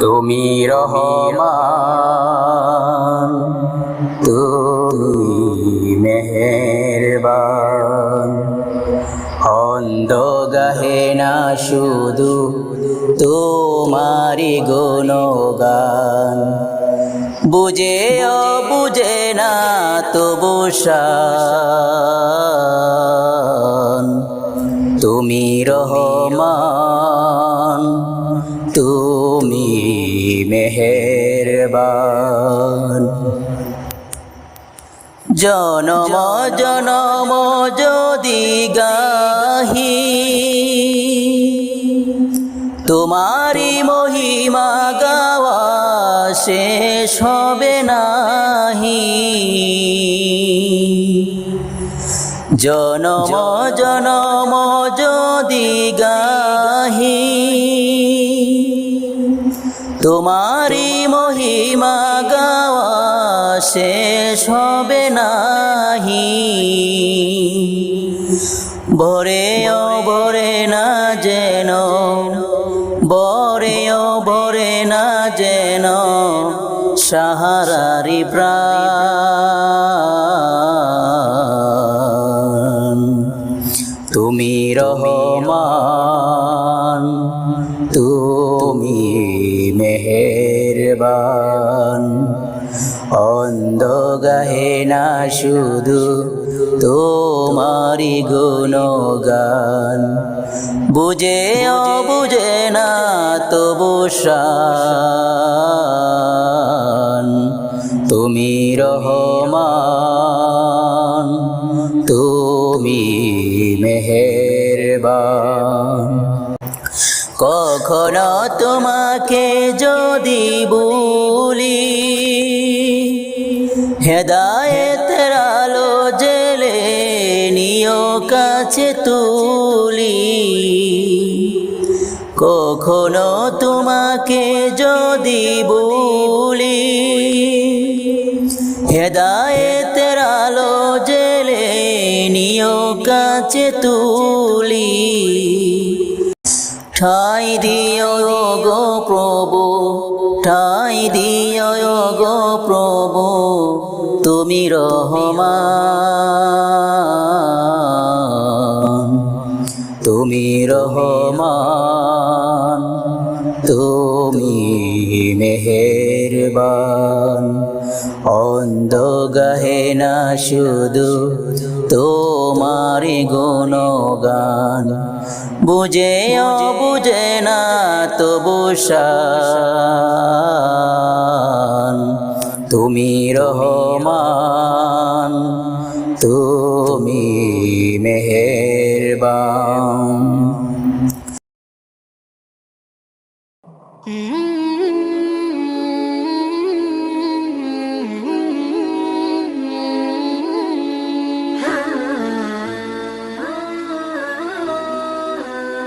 তুমি রহমান তুমি অন্ধ গাহে না শুধু তোমারি গুণগান। বুঝে বুঝে না তবু শান তুমি রহমান তুমি মেহেরবান। জনম জনম যদি গাহি তোমারি মহিমা গাওয়া শেষ হবে নাহি। জনম জনম যদি গাহি তোমারি মহিমা গাওয়া শেষ হবে নাহি। ভরে ও ভরে না যেন বরে ও ভরে না যেন সাহারারি প্রাণ। তুমি রহমান, তুমি মেহেরবান। অন্ধ গাহে না শুধু তোমারি গুণগান। বুঝে বুঝে না তবু তুমি রহমান, তুমি মেহেরবান। কখনো তোমাকে যদি বলি, হেদায়েতের আলো জেলে নিও কাছে তুলি। কখনো তোমাকে যদি বলি, হেদায়েতের কাছে তুলি। ঠাই দিও গো প্রভু, ঠাই দিও গো প্রভু, তুমি রহমান তুমি রহমান, তুমি মেহেরবান। অন্ধ গাহে না শুধু তোমারি গুণগান বুঝে বুঝে না তবু তুমি রহমান তুমি মেহেরবান Mm-hmm.